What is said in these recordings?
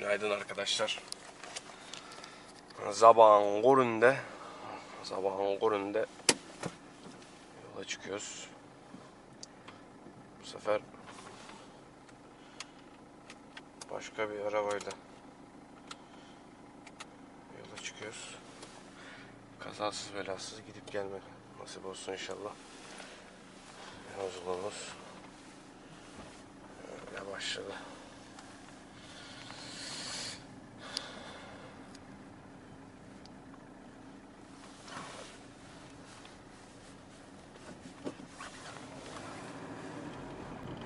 Günaydın arkadaşlar. Zabağın korunde Zabağın korunde yola çıkıyoruz. Bu sefer başka bir arabayla yola çıkıyoruz. Kazasız belasız gidip gelmek nasip olsun inşallah. Yolculuğumuz başladı.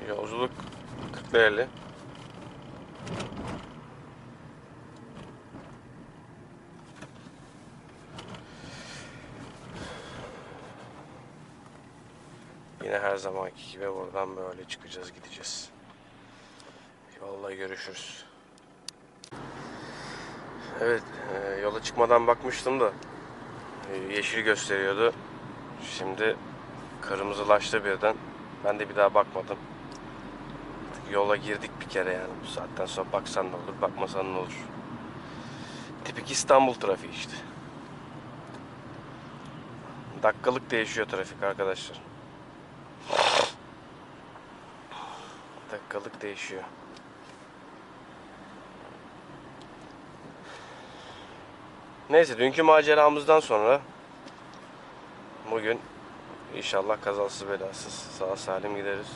Yolculuk 40 50. Yine her zamanki gibi buradan böyle çıkacağız gideceğiz. Yolda görüşürüz. Evet e, yola çıkmadan bakmıştım da e, yeşil gösteriyordu. Şimdi kırmızılaştı birden. Ben de bir daha bakmadım. Yola girdik bir kere yani. Bu saatten sonra baksan ne olur, bakmasan ne olur. Tipik İstanbul trafiği işte. Dakikalık değişiyor trafik arkadaşlar. Dakikalık değişiyor. Neyse dünkü maceramızdan sonra bugün inşallah kazasız belasız sağ salim gideriz.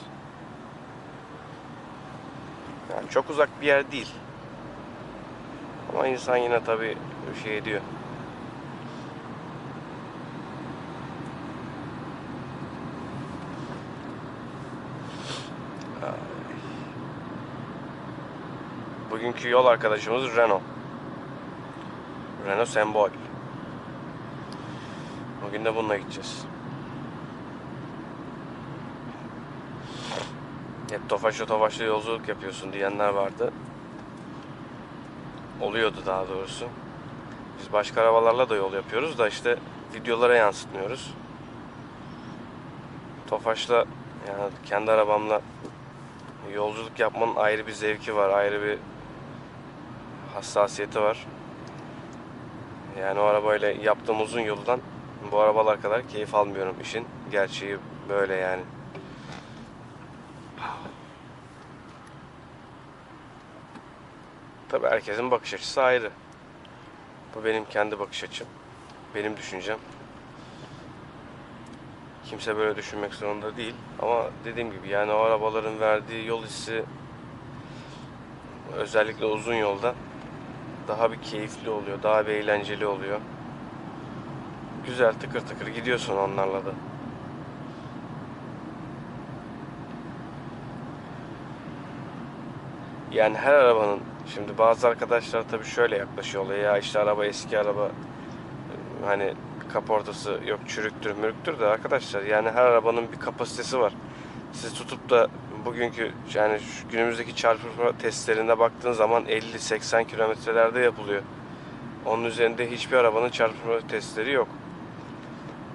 Çok uzak bir yer değil. Ama insan yine tabii şey ediyor. Bugünkü yol arkadaşımız Renault. Renault Sembol. Bugün de bununla gideceğiz. Hep Tofaş'la Tofaş'la yolculuk yapıyorsun diyenler vardı. Oluyordu daha doğrusu. Biz başka arabalarla da yol yapıyoruz da işte videolara yansıtmıyoruz. Tofaş'la yani kendi arabamla yolculuk yapmanın ayrı bir zevki var, ayrı bir hassasiyeti var. Yani o arabayla yaptığım uzun yoldan bu arabalar kadar keyif almıyorum. İşin gerçeği böyle yani. Tabii herkesin bakış açısı ayrı. Bu benim kendi bakış açım. Benim düşüncem. Kimse böyle düşünmek zorunda değil. Ama dediğim gibi yani o arabaların verdiği yol hissi özellikle uzun yolda daha bir keyifli oluyor, daha bir eğlenceli oluyor. Güzel tıkır tıkır gidiyorsun onlarla da. Yani her arabanın şimdi bazı arkadaşlar tabii şöyle yaklaşıyor olaya ya işte araba eski araba hani kaportası yok çürüktür mürüktür de arkadaşlar yani her arabanın bir kapasitesi var. Siz tutup da bugünkü yani günümüzdeki çarpışma testlerine baktığın zaman 50-80 kilometrelerde yapılıyor. Onun üzerinde hiçbir arabanın çarpışma testleri yok.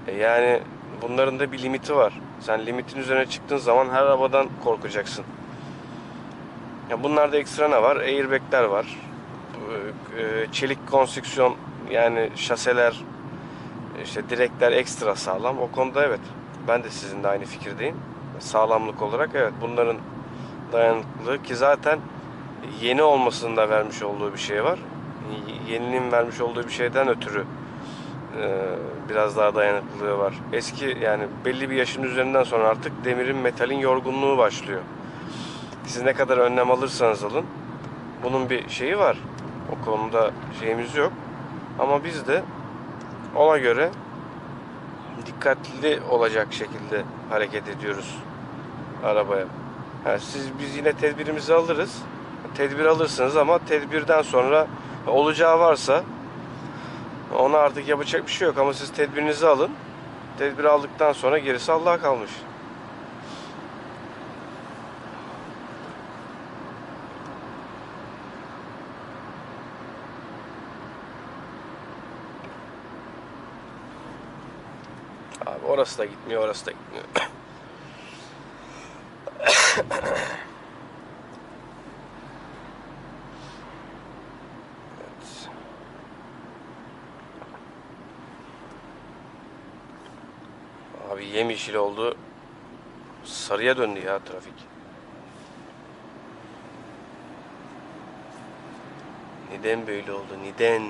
E yani bunların da bir limiti var. Sen limitin üzerine çıktığın zaman her arabadan korkacaksın. Ya bunlarda ekstra ne var? Airbag'ler var. E, Çelik konstrüksiyon yani şaseler işte direkler ekstra sağlam. O konuda evet. Ben de sizinle aynı fikirdeyim. Sağlamlık olarak evet bunların dayanıklılığı ki zaten yeni olmasının da vermiş olduğu bir şey var. Yeninin vermiş olduğu bir şeyden ötürü e, biraz daha dayanıklılığı var. Eski yani belli bir yaşın üzerinden sonra artık demirin metalin yorgunluğu başlıyor. Siz ne kadar önlem alırsanız alın bunun bir şeyi var. O konuda şeyimiz yok. Ama biz de ona göre dikkatli olacak şekilde hareket ediyoruz arabaya. Yani siz biz yine tedbirimizi alırız. Tedbir alırsınız ama tedbirden sonra olacağı varsa ona artık yapacak bir şey yok ama siz tedbirinizi alın. Tedbir aldıktan sonra gerisi Allah'a kalmış. Orası da gitmiyor, orası da gitmiyor. evet. Abi yemyeşil oldu. Sarıya döndü ya trafik. Neden böyle oldu? Neden?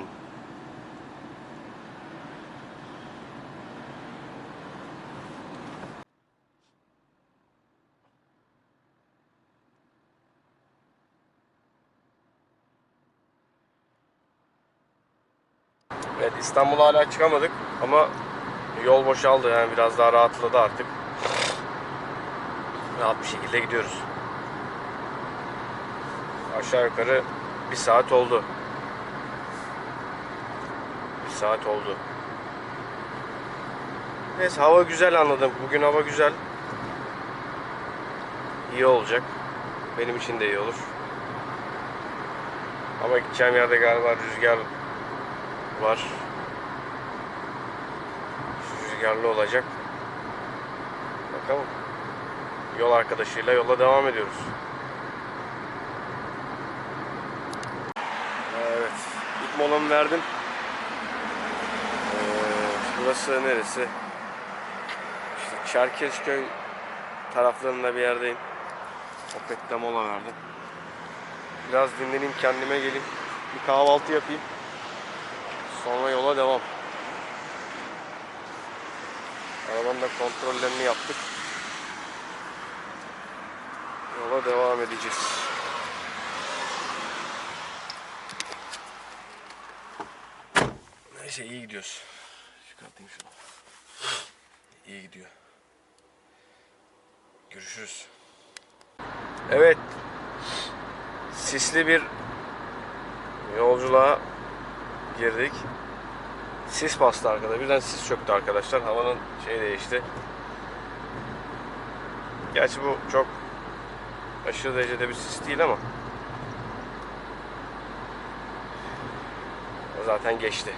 Evet İstanbul'a hala çıkamadık ama yol boşaldı yani biraz daha rahatladı artık. Rahat bir şekilde gidiyoruz. Aşağı yukarı bir saat oldu. Bir saat oldu. Neyse hava güzel anladım. Bugün hava güzel. İyi olacak. Benim için de iyi olur. Ama gideceğim yerde galiba rüzgar var. Rüzgarlı olacak. Bakalım. Yol arkadaşıyla yola devam ediyoruz. Evet. İlk molamı verdim. Ee, burası neresi? İşte Çerkezköy taraflarında bir yerdeyim. Opet'te mola verdim. Biraz dinleneyim kendime geleyim. Bir kahvaltı yapayım. Sonra yola devam. Arabanın da kontrollerini yaptık. Yola devam edeceğiz. Neyse iyi gidiyoruz. Çıkartayım şunu. İyi gidiyor. Görüşürüz. Evet. Sisli bir yolculuğa girdik. Sis bastı arkada. Birden sis çöktü arkadaşlar. Havanın şey değişti. Gerçi bu çok aşırı derecede bir sis değil ama zaten geçti.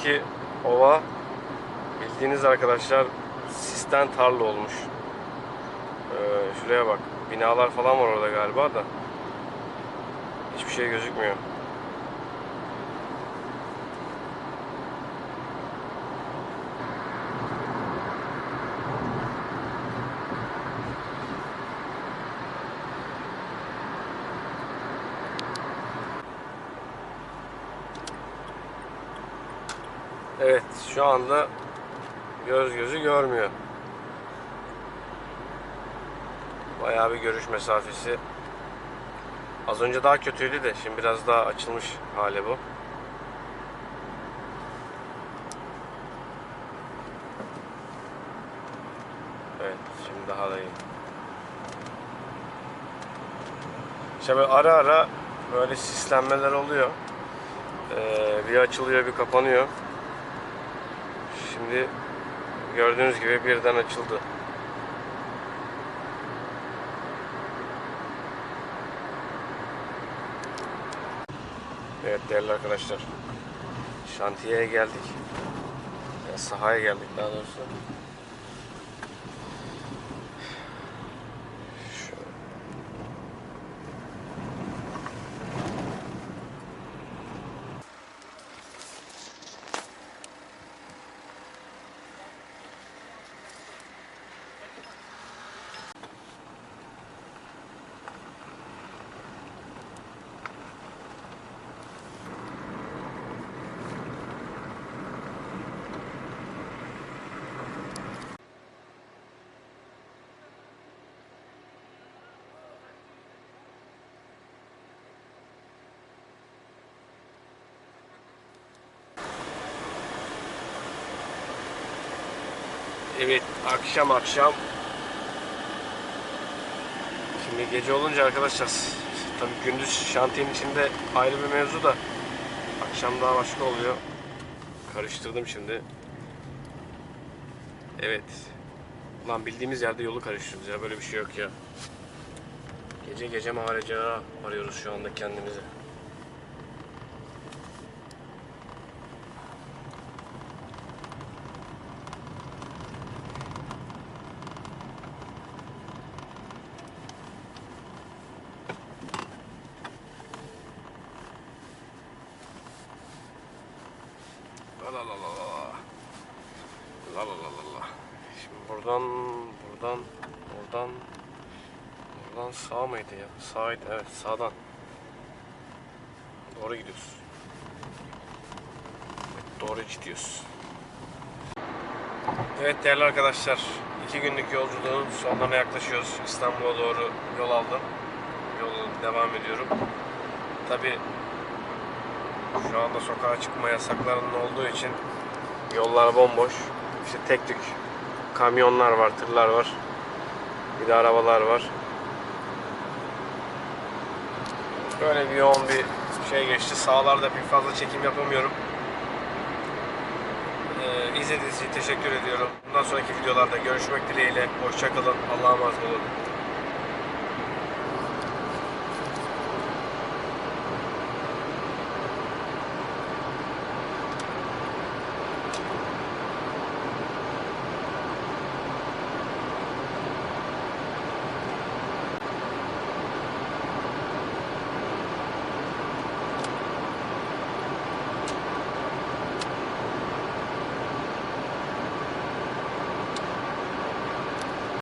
Önümüzdeki ova bildiğiniz arkadaşlar sisten tarla olmuş. Ee, şuraya bak. Binalar falan var orada galiba da. Hiçbir şey gözükmüyor. Evet şu anda göz gözü görmüyor. Bayağı bir görüş mesafesi. Az önce daha kötüydü de şimdi biraz daha açılmış hali bu. Evet şimdi daha da iyi. İşte böyle ara ara böyle sislenmeler oluyor. Ee, bir açılıyor bir kapanıyor. Şimdi gördüğünüz gibi birden açıldı. Evet değerli arkadaşlar. Şantiyeye geldik. Ya, sahaya geldik daha doğrusu. Evet akşam akşam Şimdi gece olunca arkadaşlar tabii gündüz şantiyenin içinde ayrı bir mevzu da akşam daha başka oluyor. Karıştırdım şimdi. Evet. Ulan bildiğimiz yerde yolu karıştırıyoruz ya böyle bir şey yok ya. Gece gece macera arıyoruz şu anda kendimizi. Buradan, buradan, buradan, buradan sağ mıydı ya? Sağydı, evet sağdan. Doğru gidiyoruz. Evet, doğru gidiyoruz. Evet değerli arkadaşlar, iki günlük yolculuğun sonlarına yaklaşıyoruz. İstanbul'a doğru yol aldım. Yol devam ediyorum. Tabi şu anda sokağa çıkma yasaklarının olduğu için yollar bomboş. İşte tek tük kamyonlar var, tırlar var. Bir de arabalar var. Böyle bir yoğun bir şey geçti. Sağlarda pek fazla çekim yapamıyorum. Ee, izlediğiniz için teşekkür ediyorum. Bundan sonraki videolarda görüşmek dileğiyle. Hoşçakalın. Allah'a emanet olun.